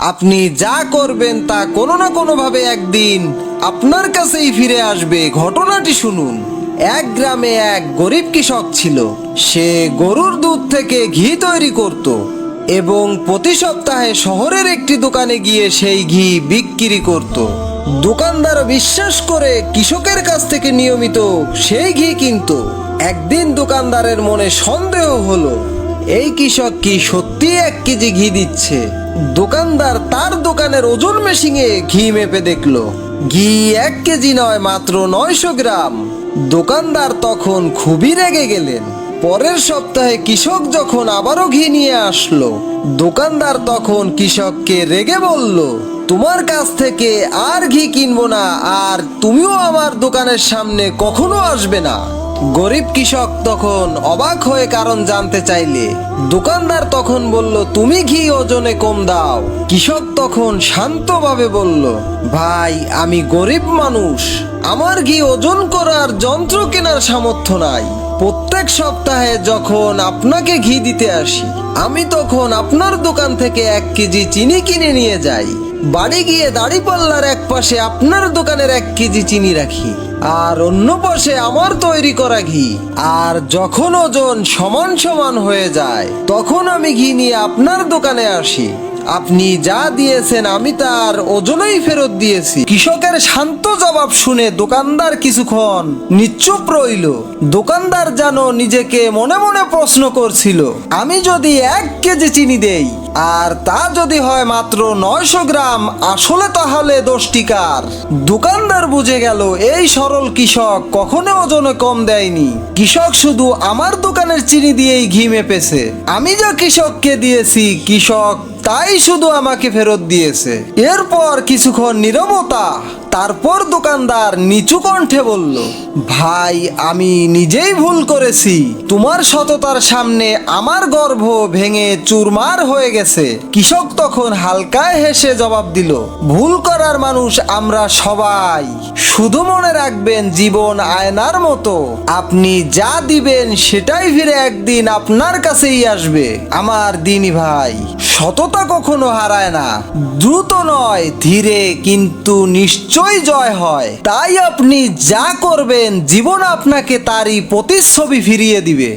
আপনি যা করবেন তা কোনো না কোনোভাবে একদিন আপনার কাছেই ফিরে আসবে। ঘটনাটি শুনুন। এক গ্রামে এক গরিব কৃষক ছিল। সে গরুর দুধ থেকে ঘি তৈরি করত এবং প্রতি সপ্তাহে শহরের একটি দোকানে গিয়ে সেই ঘি বিক্রি করত। দোকানদার বিশ্বাস করে কৃষকের কাছ থেকে নিয়মিত সেই ঘি কিনতো। একদিন দোকানদারের মনে সন্দেহ হলো, এই কৃষক কি সত্যি এক কেজি ঘি দিচ্ছে? দোকানদার তার দোকানের ওজন মেশিনে ঘি মেপে দেখল। ঘি এক কেজি নয়, মাত্র নয়শো গ্রাম। দোকানদার তখন খুবই রেগে গেলেন। পরের সপ্তাহে কৃষক যখন আবারও ঘি নিয়ে আসলো, দোকানদার তখন কৃষককে রেগে বলল, তোমার কাছ থেকে আর ঘি কিনবো না, আর তুমিও আমার দোকানের সামনে কখনো আসবে না। গরিব কৃষক তখন অবাক হয়ে কারণ জানতে চাইলে। দোকানদার তখন বলল, তুমি ঘি ওজনে কম দাও। কৃষক তখন শান্তভাবে বলল, ভাই, আমি গরিব মানুষ। আমার ঘি ওজন করার যন্ত্র কেনার সামর্থ্য নাই। প্রত্যেক সপ্তাহে যখন আপনাকে ঘি দিতে আসি, আমি তখন আপনার দোকান থেকে এক কেজি চিনি কিনে নিয়ে যাই। বাড়ি গিয়ে দাড়িপাল্লার এক পাশে আপনার দোকানের এক কেজি চিনি রাখি, আর অন্য পাশে আমার তৈরি করা ঘি। আর যখন ওজন সমান সমান হয়ে যায়, তখন আমি ঘি নিয়ে আপনার দোকানে আসি। আপনি যা দিয়েছেন, আমি তার ওজনেই ফেরত দিয়েছি। কৃষকের শান্ত জবাব শুনে দোকানদার কিছুক্ষণ নিশ্চুপ রইল। দোকানদার যেন নিজেকে মনে মনে প্রশ্ন করছিল, আমি যদি এক কেজি চিনি দেই, আর তা যদি হয় মাত্র নয়শো গ্রাম, আসলে তাহলে দোষটি কার? দোকানদার বুঝে গেল, এই সরল কৃষক কখনো ওজনে কম দেয়নি। কৃষক শুধু আমার দোকানের চিনি দিয়েই ঘি মেপেছে। আমি যা কৃষককে দিয়েছি, কৃষক তাই শুধু আমাকে ফেরত দিয়েছে। এরপর কিছুক্ষণ নীরবতা, তারপর দোকানদার নিচু কণ্ঠে বলল, ভাই, আমি নিজেই ভুল করেছি। তোমার সততার সামনে আমার গর্ভ ভেঙে চুরমার হয়ে গেছে। কৃষক তখন হালকায় হেসে জবাব দিল, ভুল করার মানুষ আমরা সবাই। শুধু মনে রাখবেন জীবন আয়নার মতো। আপনি যা দিবেন সেটাই ফিরে একদিন আপনার কাছেই আসবে। আমার দিনী ভাই সততা কখনো হারায় না। দ্রুত নয়, ধীরে কিন্তু নিশ্চয় জয় হয়। তাই আপনি যা করবেন, জীবন আপনাকে তারই প্রতিচ্ছবি ফিরিয়ে দিবে।